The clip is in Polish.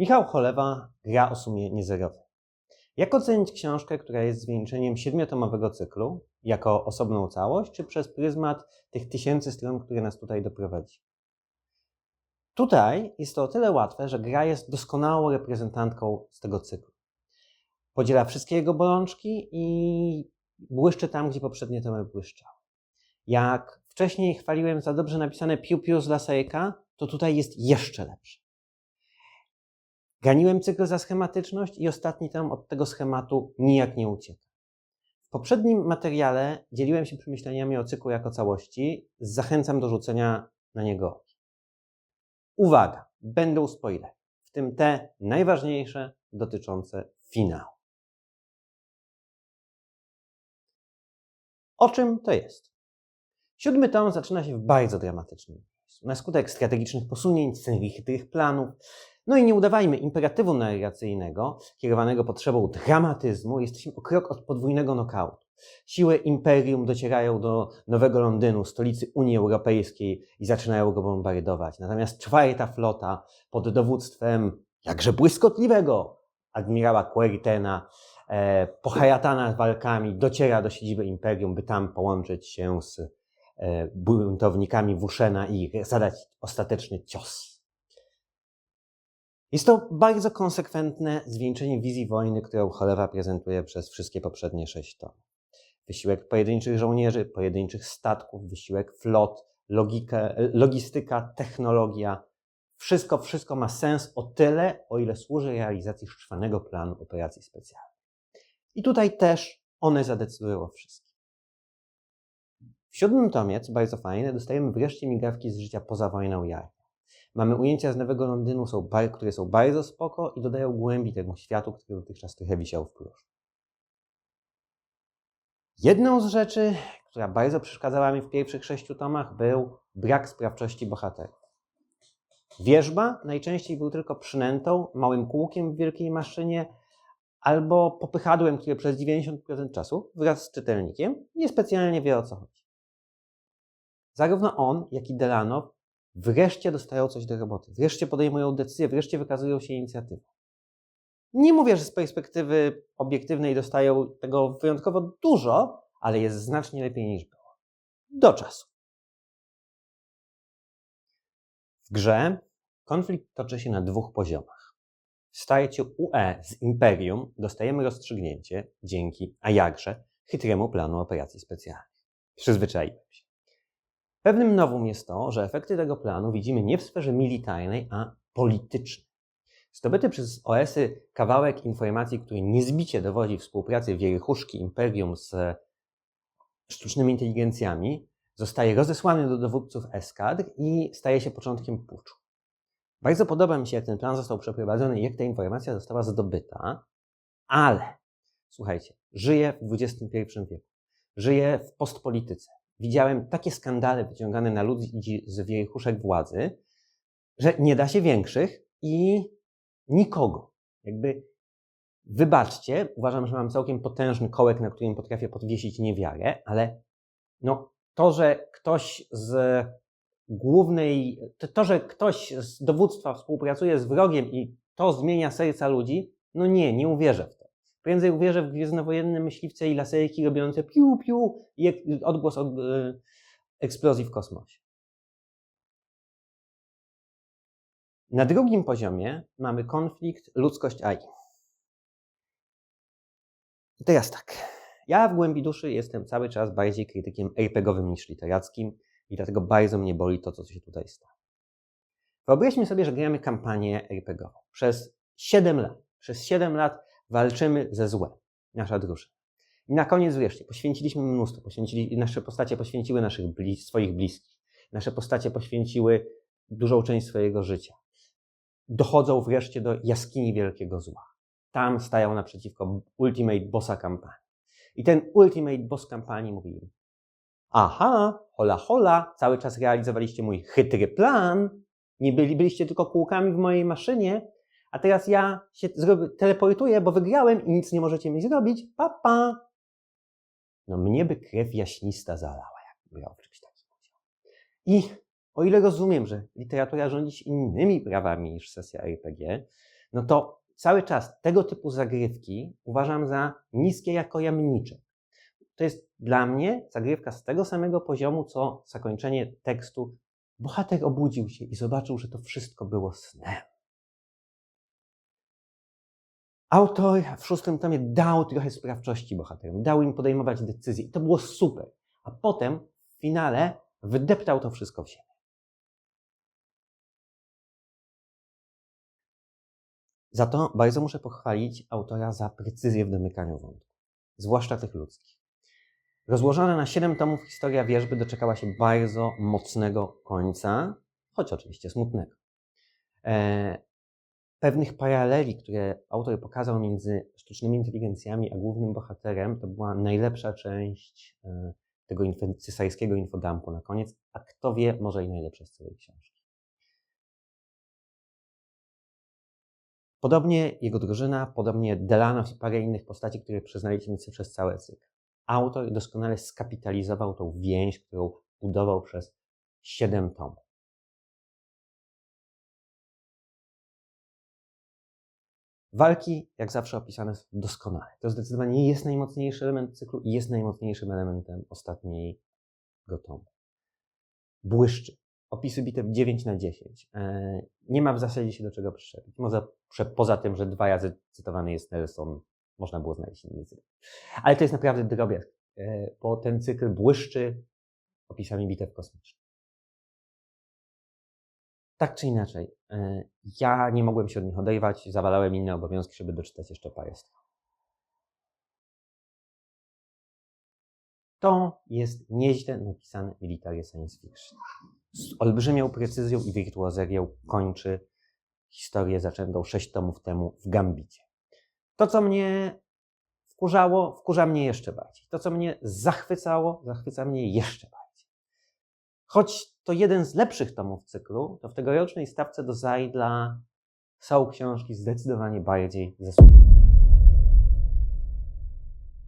Michał Cholewa gra o sumie niezerowej. Jak ocenić książkę, która jest zwieńczeniem siedmiotomowego cyklu, jako osobną całość, czy przez pryzmat tych tysięcy stron, które nas tutaj doprowadzi? Tutaj jest to o tyle łatwe, że gra jest doskonałą reprezentantką z tego cyklu. Podziela wszystkie jego bolączki i błyszczy tam, gdzie poprzednie tomy błyszczały. Jak wcześniej chwaliłem za dobrze napisane Piu Piu z Lasejka, to tutaj jest jeszcze lepsze. Ganiłem cykl za schematyczność i ostatni tom od tego schematu nijak nie ucieka. W poprzednim materiale dzieliłem się przemyśleniami o cyklu jako całości. Zachęcam do rzucenia na niego. Uwaga, będą spoilery, w tym te najważniejsze dotyczące finału. O czym to jest? Siódmy tom zaczyna się w bardzo dramatycznym miejscu. Na skutek strategicznych posunięć, tych planów, no i nie udawajmy imperatywu narracyjnego, kierowanego potrzebą dramatyzmu, jesteśmy o krok od podwójnego nokautu. Siły imperium docierają do Nowego Londynu, stolicy Unii Europejskiej i zaczynają go bombardować. Natomiast czwarta flota pod dowództwem jakże błyskotliwego admirała Queritena, e, pohajatana walkami, dociera do siedziby imperium, by tam połączyć się z e, buntownikami Wuszena i zadać ostateczny cios. Jest to bardzo konsekwentne zwieńczenie wizji wojny, którą Cholewa prezentuje przez wszystkie poprzednie sześć tom. Wysiłek pojedynczych żołnierzy, pojedynczych statków, wysiłek flot, logistyka, technologia. Wszystko, wszystko ma sens o tyle, o ile służy realizacji szwanego planu operacji specjalnych. I tutaj też one zadecydują o wszystkim. W siódmym tomie, co bardzo fajne, dostajemy wreszcie migawki z życia poza wojną Jarka. Mamy ujęcia z Nowego Londynu, są, które są bardzo spoko i dodają głębi temu światu, który dotychczas trochę wisiał w próżni. Jedną z rzeczy, która bardzo przeszkadzała mi w pierwszych sześciu tomach, był brak sprawczości bohaterów. Wierzba najczęściej był tylko przynętą, małym kółkiem w wielkiej maszynie, albo popychadłem, które przez 90% czasu wraz z czytelnikiem niespecjalnie wie o co chodzi. Zarówno on, jak i Delano wreszcie dostają coś do roboty, wreszcie podejmują decyzje, wreszcie wykazują się inicjatywą. Nie mówię, że z perspektywy obiektywnej dostają tego wyjątkowo dużo, ale jest znacznie lepiej niż było. Do czasu. W grze konflikt toczy się na dwóch poziomach. W starciu UE z Imperium dostajemy rozstrzygnięcie dzięki, a jakże, chytremu planu operacji specjalnych. Przyzwyczaiłem się. Pewnym nowum jest to, że efekty tego planu widzimy nie w sferze militarnej, a politycznej. Zdobyty przez OS-y kawałek informacji, który niezbicie dowodzi współpracy wierychuszki imperium z sztucznymi inteligencjami, zostaje rozesłany do dowódców eskadr i staje się początkiem puczu. Bardzo podoba mi się, jak ten plan został przeprowadzony i jak ta informacja została zdobyta, ale słuchajcie, żyję w XXI wieku, żyję w postpolityce widziałem takie skandale wyciągane na ludzi z wiechuszek władzy, że nie da się większych i nikogo. Jakby wybaczcie, uważam, że mam całkiem potężny kołek, na którym potrafię podwiesić niewiarę, ale no, to, że ktoś z głównej, to, że ktoś z dowództwa współpracuje z wrogiem i to zmienia serca ludzi, no nie, nie uwierzę w to. Prędzej uwierzę w gwiezdnowojenne myśliwce i laserki robiące piu, piu i odgłos od e, eksplozji w kosmosie. Na drugim poziomie mamy konflikt ludzkość-AI. I teraz tak. Ja w głębi duszy jestem cały czas bardziej krytykiem RPGowym niż literackim i dlatego bardzo mnie boli to, co się tutaj stało. Wyobraźmy sobie, że gramy kampanię RPGową przez 7 lat. Przez 7 lat walczymy ze złem, nasza drużyna. I na koniec wreszcie poświęciliśmy mnóstwo, poświęcili, nasze postacie poświęciły naszych swoich bliskich, nasze postacie poświęciły dużą część swojego życia. Dochodzą wreszcie do jaskini wielkiego zła. Tam stają naprzeciwko ultimate bossa kampanii. I ten ultimate boss kampanii mówi im, aha, hola hola, cały czas realizowaliście mój chytry plan, nie byli, byliście tylko kółkami w mojej maszynie, a teraz ja się teleportuję, bo wygrałem i nic nie możecie mi zrobić. Papa. Pa. No mnie by krew jaśnista zalała, jakby w czymś takim. I o ile rozumiem, że literatura rządzi się innymi prawami niż sesja RPG, no to cały czas tego typu zagrywki uważam za niskie jako jamniczek. To jest dla mnie zagrywka z tego samego poziomu, co zakończenie tekstu. Bohater obudził się i zobaczył, że to wszystko było snem. Autor w szóstym tomie dał trochę sprawczości bohaterom, dał im podejmować decyzje i to było super. A potem w finale wydeptał to wszystko w ziemię. Za to bardzo muszę pochwalić autora za precyzję w domykaniu wątków, zwłaszcza tych ludzkich. Rozłożona na 7 tomów historia wierzby doczekała się bardzo mocnego końca, choć oczywiście smutnego. E, pewnych paraleli, które autor pokazał między sztucznymi inteligencjami a głównym bohaterem, to była najlepsza część e, tego cesarskiego infodumpu na koniec, a kto wie, może i najlepsza z całej książki. Podobnie jego drużyna, podobnie Delano i parę innych postaci, które przyznaliśmy sobie przez cały cykl. Autor doskonale skapitalizował tą więź, którą budował przez 7 tomów. Walki, jak zawsze opisane, są doskonale. To zdecydowanie jest najmocniejszy element cyklu i jest najmocniejszym elementem ostatniego tomu. Błyszczy. Opisy bitew 9 na 10. E, nie ma w zasadzie się do czego przyczepić. Poza tym, że dwa razy cytowany jest Nelson, można było znaleźć inny cykl. Ale to jest naprawdę drobiazg, e, bo ten cykl błyszczy opisami bitew kosmicznych. Tak czy inaczej, e, ja nie mogłem się od nich odejwać, zawalałem inne obowiązki, żeby doczytać jeszcze parę stron. To jest nieźle napisane military science fiction. Z olbrzymią precyzją i wirtuozerią kończy historię zaczętą sześć tomów temu w Gambicie. To, co mnie wkurzało, wkurza mnie jeszcze bardziej. To, co mnie zachwycało, zachwyca mnie jeszcze bardziej. Choć to jeden z lepszych tomów cyklu, to w tegorocznej stawce do Zajdla są książki zdecydowanie bardziej zasłużone.